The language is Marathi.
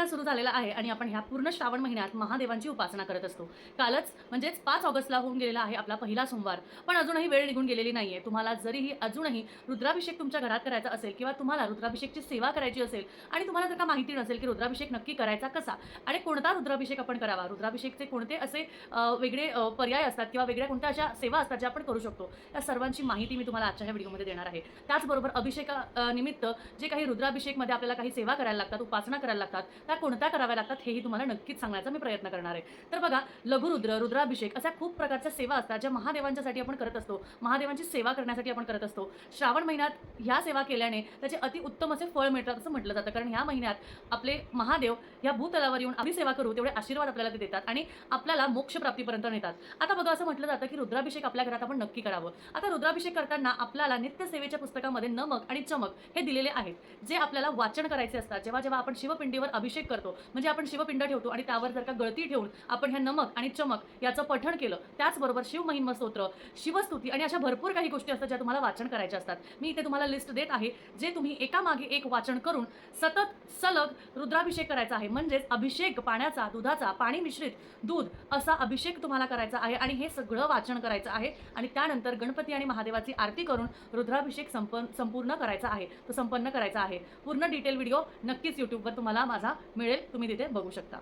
महिना सुरू झालेला आहे आणि आपण ह्या पूर्ण श्रावण महिन्यात महादेवांची उपासना करत असतो. कालच म्हणजेच पाच ऑगस्टला होऊन गेलेला आहे आपला पहिला सोमवार. पण अजूनही वेळ निघून गेलेली नाहीये. तुम्हाला जरीही अजूनही रुद्राभिषेक तुमच्या घरात करायचा असेल किंवा तुम्हाला रुद्राभिषेकची सेवा करायची असेल आणि तुम्हाला जर का माहिती नसेल की रुद्राभिषेक नक्की करायचा कसा आणि कोणता रुद्राभिषेक आपण करावा? रुद्राभिषेकचे कोणते असे वेगळे पर्याय असतात किंवा वेगळ्या कोणत्या अशा सेवा असतात ज्या आपण करू शकतो? त्या सर्वांची माहिती मी तुम्हाला आजच्या ह्या व्हिडिओमध्ये देणार आहे. त्याचबरोबर अभिषेका निमित्त जे काही रुद्राभिषेकमध्ये आपल्याला काही सेवा करायला लागतात उपासना करायला लागतात त्या कोणत्या कराव्या लागतात हेही तुम्हाला नक्कीच सांगण्याचा मी प्रयत्न करणार आहे. तर बघा लघुरुद्र रुद्राभिषेक अशा खूप प्रकारच्या सेवा असतात ज्या महादेवांच्यासाठी आपण करत असतो. महादेवांची सेवा करण्यासाठी आपण करत असतो. श्रावण महिन्यात ह्या सेवा केल्याने त्याचे अति उत्तम असे फळ मिळतात असं म्हटलं जातं. कारण ह्या महिन्यात आपले महादेव या भूतलावर येऊन आपली सेवा करू तेवढे आशीर्वाद आपल्याला ते देतात आणि आपल्याला मोक्षप्राप्तीपर्यंत नेतात. आता बघा असं म्हटलं जातं की रुद्राभिषेक आपल्या घरात आपण नक्की करावं. आता रुद्राभिषेक करताना आपल्याला नित्यसेवेच्या पुस्तकामध्ये नमक आणि चमक हे दिलेले आहेत. जे आपल्याला वाचन करायचे असतात जेव्हा जेव्हा आपण शिवपिंडीवर अभिषेक अभिषेक करतो. म्हणजे आपण शिवपिंड ठेवतो आणि त्यावर जर का गळती ठेवून आपण ह्या नमक आणि चमक याचं पठण केलं त्याचबरोबर शिवमहिम स्तोत्र शिवस्तुती आणि अशा भरपूर काही गोष्टी असतात ज्या तुम्हाला वाचन करायच्या असतात. मी इथे तुम्हाला लिस्ट देत आहे जे तुम्ही एकामागे एक वाचन करून सतत सलग रुद्राभिषेक करायचा आहे. म्हणजेच अभिषेक पाण्याचा दुधाचा पाणी मिश्रित दूध असा अभिषेक तुम्हाला करायचा आहे आणि हे सगळं वाचन करायचं आहे. आणि त्यानंतर गणपती आणि महादेवाची आरती करून रुद्राभिषेक संपन्न संपूर्ण करायचा आहे. तो संपन्न करायचा आहे. पूर्ण डिटेल व्हिडिओ नक्कीच यूट्यूबवर तुम्हाला माझा मिळेल तुम्ही तिथे बघू शकता.